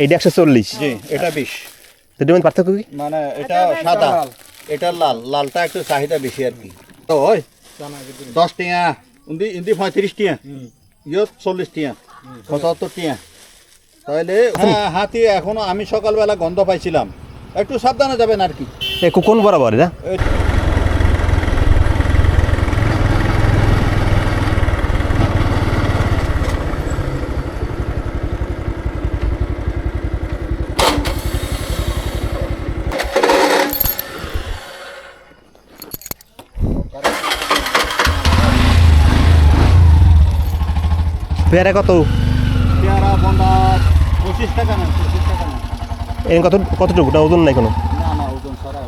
এইটা একশো চল্লিশ। জি এটা বিশ। দুটোর মধ্যে পার্থক্য কি? মানে এটা সাদা এটা লাল লালটা একটু চাহিদা বেশি আর কি। তো ওই দশ টিয়া ইন্দি ইন্দি পঁয়ত্রিশ টিয়া ইয়ত চল্লিশ টিয়া পঁচাত্তর টিয়া। তাহলে হ্যাঁ, হাতি এখনও আমি সকালবেলা গন্ধ পাইছিলাম। একটু সাবধানে যাবেন আর কি। কোন বরাবর এটা? পেয়ারা কত? পেয়ারা বন্ধা পঁচিশ টাকা না পঁচিশ টাকা না এর কত কতটুকু? না ওজন নাই কোনো? না না ওজন সারা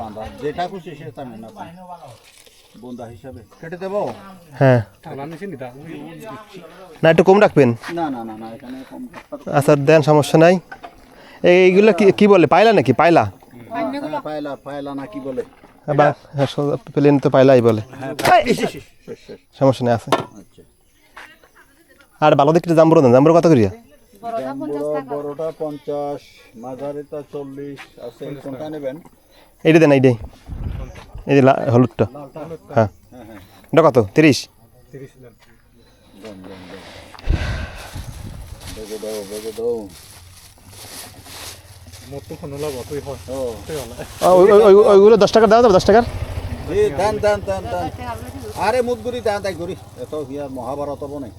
বাঁধা যেটা খুশি সেটা আপনি বন্ধা হিসাবে। কেটে দেবো? হ্যাঁ। না একটু কম রাখবেন? না না না না এখানে কম আচ্ছা দেন সমস্যা নাই। এই- এইগুলো কি কি বলে? পায়লা নাকি? পায়লা? হ্যাঁ, পায়লা পায়লা না কি বলে? বা হ্যাঁ, প্লেন তো পায়লাই বলে। হ্যাঁ। সমস্যা নেই আছে। আচ্ছা। আর ভালো দেখতে জাম্বুরো দেন। জাম্বুরো কত করিয়া? বড় বড়টা পঞ্চাশ মাঝারিটা চল্লিশ আছে কোনটা নেবেন। এইটা দেন এইটাই। এই যে লা- হলুদটা। হ্যাঁ। এটা কত? তিরিশ? দাও দাও। ওইগুলো দশ টাকা দেওয়া যাবে দশ টাকার? দেন দেন দেন দেন। আরে মুদগুড়ি দেন তাই করি এত মহাভারত হব নাই দে আরও দে দিবি। ওই যে ওই যে ব্যাগ নয়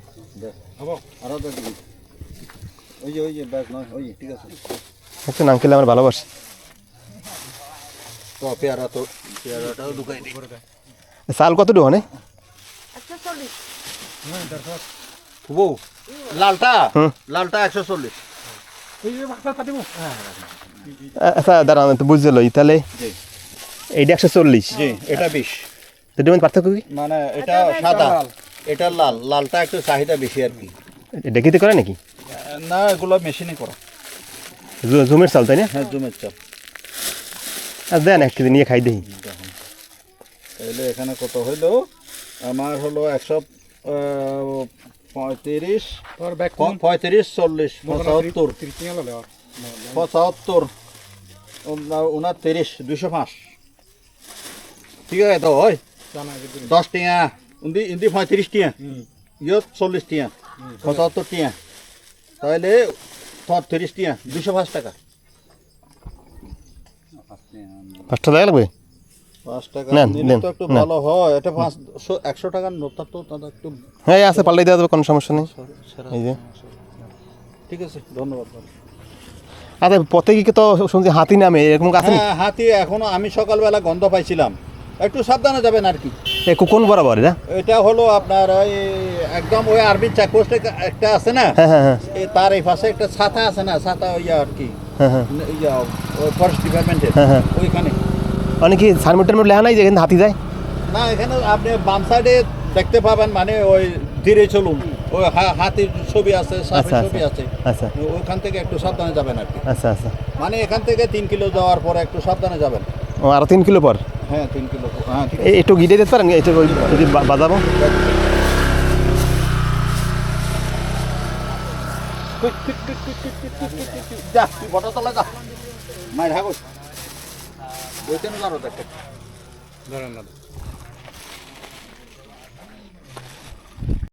ওই যে ঠিক আছে একটু আঙ্কেল আমার ভালোবাসি। তো পেয়ারা তো পেয়ারাটাও ঢুকাই দিই। চাল কতটুকু মানে? লালটা? লালটা একশো চল্লিশ। আচ্ছা দাঁড়ান তো বুঝতে লই। তাহলে এইটা একশো চল্লিশ। জি এটা বিশ। পার্থক্য কি? মানে এটা সাদা। এটা লাল লালটা একটু চাহিদা বেশি আর কি। এটা করে নাকি? না এগুলো মেশিনে করা। জুমের চাল তাই না? হ্যাঁ জুমের চাপ আর দেন এক কেজি নিয়ে খাই দেখি। তাহলে এখানে কত হইল? আমার হলো একশো পঁয়ত্রিশ। পঁয়ত্রিশ চল্লিশ পঁচাত্তর। পঁচাত্তর। উনা- উনাত্রিশ দুশো পাঁচ। ঠিক আছে তো ওই। দশ টিয়া। পঁয়ত্রিশ টিয়া ইয়ত চল্লিশ টিয়া পঁচাত্তর টিয়া তাহলে ছত্রিশ টিয়া দুশো পাঁচ টাকা লাগবে পাঁচ টাকা তো একটু ভালো হয় এটা পাঁচ একশো টাকার নোটটা তো তাহলে একটু হ্যাঁ আছে পাল্টাই দেওয়া যাবে কোনো সমস্যা নেই এই যে ঠিক আছে ধন্যবাদ আচ্ছা পথে কি তো শুনছি হাতি নামে এরকম আছে হাতি এখনও আমি সকালবেলা গন্ধ পাইছিলাম একটু সাবধানে যাবেন আর কি। এ কোন বরাবর এটা এটা হলো আপনার ওই একদম ওই আর্মি চেকপোস্ট একটা আছে না? হ্যাঁ হ্যাঁ হ্যাঁ। তার এই পাশে একটা ছাতা আছে না? ছাতা ওই আর কি। ফরেস্ট ডিপার্টমেন্টের। ওইখানে। অনেক কি সার্মিটার মধ্যে লেখা নাই যে এখানে হাতি যায়? না এখানে আপনি বাম সাইডে দেখতে পাবেন মানে ওই ধীরে চলুন। ওই হাতির ছবি আছে সাপের আচ্ছা। ছবি আছে। আচ্ছা আচ্ছা। ওইখান থেকে একটু সাবধানে যাবেন আর কি। আচ্ছা আচ্ছা। মানে এখান থেকে তিন কিলো যাওয়ার পরে একটু সাবধানে যাবেন। ও আরও তিন কিলো পর হ্যাঁ তিন কিলো হ্যাঁ একটু গিটে দিতে পারেন ওই যদি বাজাবো যা তুই বটা তলা যা মায়ের হাগো ওইখানে দেখে